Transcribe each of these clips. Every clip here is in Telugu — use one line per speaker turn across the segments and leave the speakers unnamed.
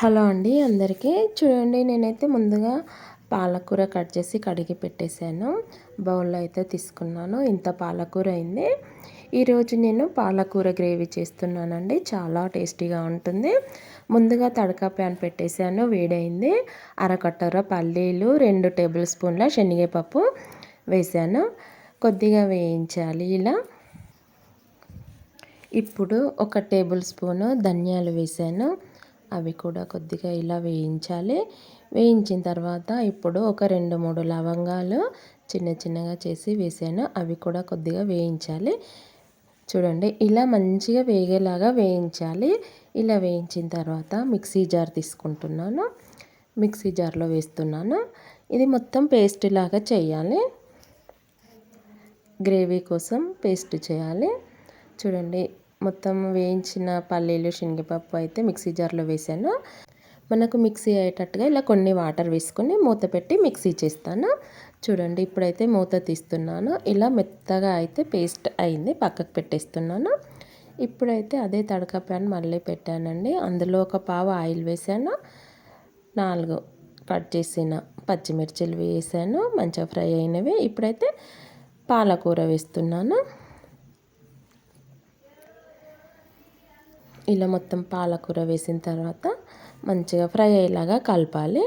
హలో అండి అందరికీ. చూడండి నేనైతే ముందుగా పాలకూర కట్ చేసి కడిగి పెట్టేశాను. బౌల్లో అయితే తీసుకున్నాను. ఇంత పాలకూర అయింది. ఈరోజు నేను పాలకూర గ్రేవీ చేస్తున్నానండి. చాలా టేస్టీగా ఉంటుంది. ముందుగా తడకా ప్యాన్ పెట్టేశాను. వేడైంది అరకట్టర పల్లీలు రెండు టేబుల్ స్పూన్ల శనగపప్పు వేశాను. కొద్దిగా వేయించాలి ఇలా. ఇప్పుడు ఒక టేబుల్ స్పూను ధనియాలు వేసాను అవి కూడా కొద్దిగా ఇలా వేయించాలి. వేయించిన తర్వాత ఇప్పుడు ఒక రెండు మూడు లవంగాలు చిన్న చిన్నగా చేసి వేసాను. అవి కూడా కొద్దిగా వేయించాలి. చూడండి ఇలా మంచిగా వేగేలాగా వేయించాలి. ఇలా వేయించిన తర్వాత మిక్సీ జార్ తీసుకుంటున్నాను. మిక్సీ జార్లో వేస్తున్నాను. ఇది మొత్తం పేస్ట్ లాగా చేయాలి. గ్రేవీ కోసం పేస్ట్ చేయాలి. చూడండి మొత్తం వేయించిన పల్లీలు శనగపప్పు అయితే మిక్సీ జార్లో వేసాను. మనకు మిక్సీ అయ్యేటట్టుగా ఇలా కొన్ని వాటర్ వేసుకొని మూత పెట్టి మిక్సీ చేస్తాను. చూడండి ఇప్పుడైతే మూత తీస్తున్నాను. ఇలా మెత్తగా అయితే పేస్ట్ అయింది పక్కకు పెట్టేస్తున్నాను. ఇప్పుడైతే అదే తడక ప్యాన్ మళ్ళీ పెట్టానండి. అందులో ఒక పావు ఆయిల్ వేసాను. నాలుగు కట్ చేసిన పచ్చిమిర్చిలు వేసాను. మంచిగా ఫ్రై అయినవి. ఇప్పుడైతే పాలకూర వేస్తున్నాను. ఇలా మొత్తం పాలకూర వేసిన తర్వాత మంచిగా ఫ్రై అయ్యేలాగా కలపాలి.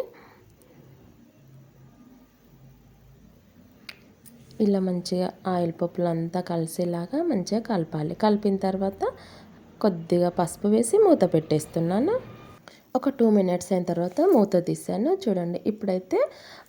ఇలా మంచిగా ఆయిల్ పప్పులు అంతా కలిసేలాగా మంచిగా కలపాలి. కలిపిన తర్వాత కొద్దిగా పసుపు వేసి మూత పెట్టేస్తున్నాను. ఒక టూ మినిట్స్ అయిన తర్వాత మూత తీసాను. చూడండి ఇప్పుడైతే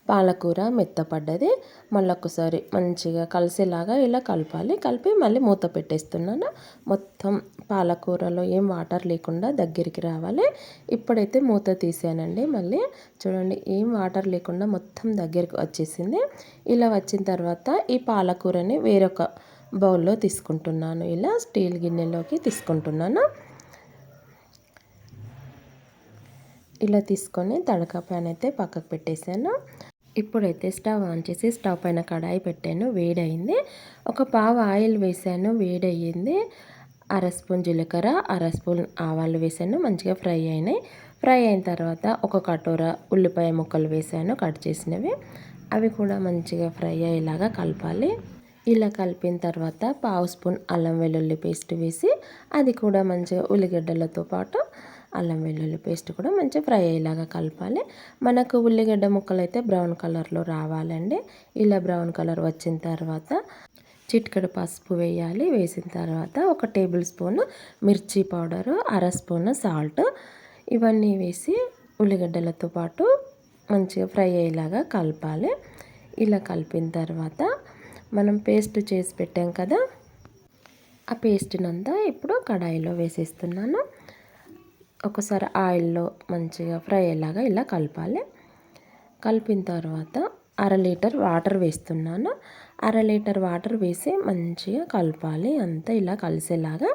పాలకూర మెత్తపడ్డది. మళ్ళీ ఒకసారి మంచిగా కలిసేలాగా ఇలా కలపాలి. కలిపి మళ్ళీ మూత పెట్టేస్తున్నాను. మొత్తం పాలకూరలో ఏం వాటర్ లేకుండా దగ్గరికి రావాలి. ఇప్పుడైతే మూత తీసానండి మళ్ళీ. చూడండి ఏం వాటర్ లేకుండా మొత్తం దగ్గరికి వచ్చేసింది. ఇలా వచ్చిన తర్వాత ఈ పాలకూరని వేరొక బౌల్లో తీసుకుంటున్నాను. ఇలా స్టీల్ గిన్నెలోకి తీసుకుంటున్నాను. ఇలా తీసుకొని తడకా ప్యాన్ అయితే పక్కకు పెట్టేశాను ఇప్పుడైతే స్టవ్ ఆన్ చేసి స్టవ్ పైన కడాయి పెట్టాను. వేడయింది. ఒక పావు ఆయిల్ వేసాను. వేడయ్యింది. అర స్పూన్ జీలకర్ర అర స్పూన్ ఆవాలు వేసాను. మంచిగా ఫ్రై అయినాయి. ఫ్రై అయిన తర్వాత ఒక కటోర ఉల్లిపాయ ముక్కలు వేసాను. కట్ చేసినవి. అవి కూడా మంచిగా ఫ్రై అయ్యేలాగా కలపాలి. ఇలా కలిపిన తర్వాత పావు స్పూన్ అల్లం వెల్లుల్లి పేస్ట్ వేసి అది కూడా మంచిగా ఉల్లిగడ్డలతో పాటు అల్లం వెల్లుల్లి పేస్ట్ కూడా మంచిగా ఫ్రై అయ్యేలాగా కలపాలి. మనకు ఉల్లిగడ్డ ముక్కలు అయితే బ్రౌన్ కలర్లో రావాలండి. ఇలా బ్రౌన్ కలర్ వచ్చిన తర్వాత చిటికెడు పసుపు వేయాలి. వేసిన తర్వాత ఒక టేబుల్ స్పూన్ మిర్చి పౌడరు అర స్పూన్ సాల్ట్ ఇవన్నీ వేసి ఉల్లిగడ్డలతో పాటు మంచిగా ఫ్రై అయ్యేలాగా కలపాలి. ఇలా కలిపిన తర్వాత మనం పేస్ట్ చేసి పెట్టాం కదా ఆ పేస్ట్నంతా ఇప్పుడు కడాయిలో వేసేస్తున్నాను. ఒకసారి ఆయిల్లో మంచిగా ఫ్రై అయ్యేలాగా ఇలా కలపాలి. కలిపిన తర్వాత అర లీటర్ వాటర్ వేస్తున్నాను. అర లీటర్ వాటర్ వేసి మంచిగా కలపాలి. అంతా ఇలా కలిసేలాగా.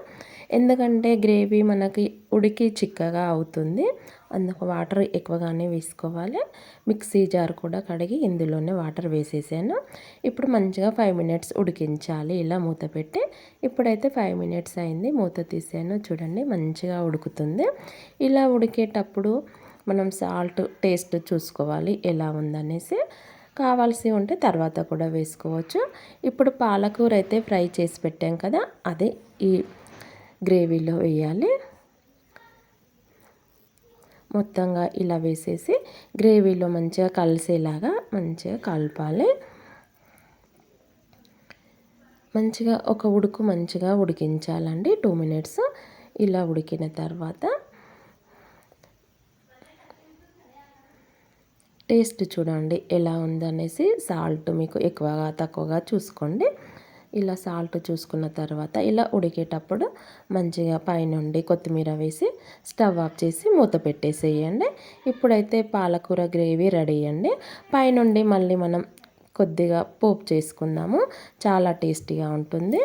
ఎందుకంటే గ్రేవీ మనకి ఉడికి చిక్కగా అవుతుంది. అందుకు వాటర్ ఎక్కువగానే వేసుకోవాలి. మిక్సీ జార్ కూడా కడిగి ఇందులోనే వాటర్ వేసేసాను. ఇప్పుడు మంచిగా ఫైవ్ మినిట్స్ ఉడికించాలి. ఇలా మూత పెట్టి ఇప్పుడైతే ఫైవ్ మినిట్స్ అయింది. మూత తీసాను. చూడండి మంచిగా ఉడుకుతుంది. ఇలా ఉడికేటప్పుడు మనం సాల్ట్ టేస్ట్ చూసుకోవాలి. ఎలా ఉందనేసి కావాల్సి ఉంటే తర్వాత కూడా వేసుకోవచ్చు. ఇప్పుడు పాలకూర అయితే ఫ్రై చేసి పెట్టాం కదా అదే ఈ గ్రేవీలో వేయాలి. మొత్తంగా ఇలా వేసేసి గ్రేవీలో మంచిగా కలిసేలాగా మంచిగా కలపాలి. మంచిగా ఒక ఉడుకు మంచిగా ఉడికించాలండి టూ మినిట్స్. ఇలా ఉడికిన తర్వాత టేస్ట్ చూడండి ఎలా ఉందనేసి సాల్ట్ మీకు ఎక్కువగా తక్కువగా చూసుకోండి. ఇలా సాల్ట్ చూసుకున్న తర్వాత ఇలా ఉడికేటప్పుడు మంచిగా పైనుండి కొత్తిమీర వేసి స్టవ్ ఆఫ్ చేసి మూత పెట్టేసేయండి. ఇప్పుడైతే పాలకూర గ్రేవీ రెడీ అండి. పైనుండి మళ్ళీ మనం కొద్దిగా పోపు చేసుకుందాము. చాలా టేస్టీగా ఉంటుంది.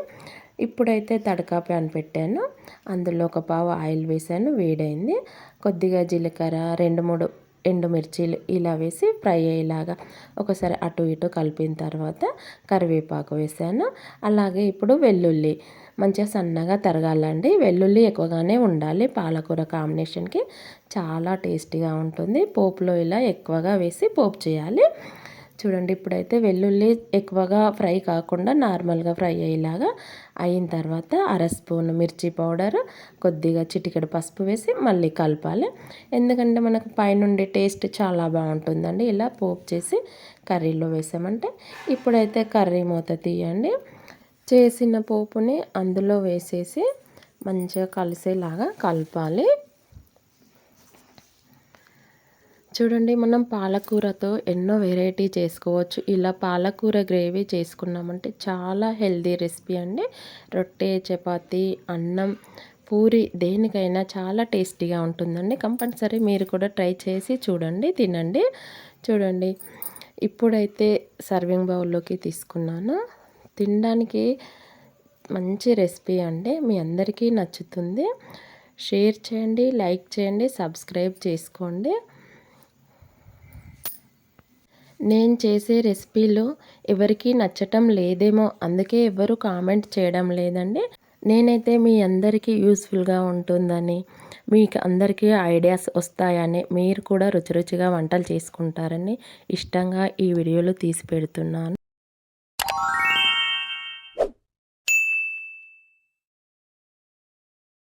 ఇప్పుడైతే తడకా ప్యాన్ పెట్టాను. అందులో ఒక పావు ఆయిల్ వేసాను. వేడైంది. కొద్దిగా జీలకర్ర రెండు మూడు ఎండుమిర్చీలు ఇలా వేసి ఫ్రై అయ్యేలాగా ఒకసారి అటు ఇటు కలిపిన తర్వాత కరివేపాకు వేసాను. అలాగే ఇప్పుడు వెల్లుల్లి మంచిగా సన్నగా తరగాలండి. వెల్లుల్లి ఎక్కువగానే ఉండాలి. పాలకూర కాంబినేషన్కి చాలా టేస్టీగా ఉంటుంది. పోపులో ఇలా ఎక్కువగా వేసి పోపు చేయాలి. చూడండి ఇప్పుడైతే వెల్లుల్లి ఎక్కువగా ఫ్రై కాకుండా నార్మల్గా ఫ్రై అయ్యేలాగా అయిన తర్వాత అర స్పూన్ మిర్చి పౌడర్ కొద్దిగా చిటికెడు పసుపు వేసి మళ్ళీ కలపాలి. ఎందుకంటే మనకు పైనుండి టేస్ట్ చాలా బాగుంటుందండి. ఇలా పోపు చేసి కర్రీలో వేసామంటే ఇప్పుడైతే కర్రీ మూత తీయండి. చేసిన పోపుని అందులో వేసేసి మంచిగా కలిసేలాగా కలపాలి. చూడండి మనం పాలకూరతో ఎన్నో వెరైటీ చేసుకోవచ్చు. ఇలా పాలకూర గ్రేవీ చేసుకున్నామంటే చాలా హెల్దీ రెసిపీ అండి. రొట్టె చపాతి అన్నం పూరి దేనికైనా చాలా టేస్టీగా ఉంటుందండి. కంపల్సరీ మీరు కూడా ట్రై చేసి చూడండి తినండి. చూడండి ఇప్పుడైతే సర్వింగ్ బౌల్లోకి తీసుకున్నాను. తినడానికి మంచి రెసిపీ అండి. మీ అందరికీ నచ్చుతుంది. షేర్ చేయండి లైక్ చేయండి సబ్స్క్రైబ్ చేసుకోండి. నేను చేసే రెసిపీలు ఎవరికీ నచ్చటం లేదేమో అందుకే ఎవరు కామెంట్ చేయడం లేదండి. నేనైతే మీ అందరికీ యూస్ఫుల్గా ఉంటుందని మీకు అందరికీ ఐడియాస్ వస్తాయని మీరు కూడా రుచి రుచిగా వంటలు చేసుకుంటారని ఇష్టంగా ఈ వీడియోలు తీసి పెడుతున్నాను.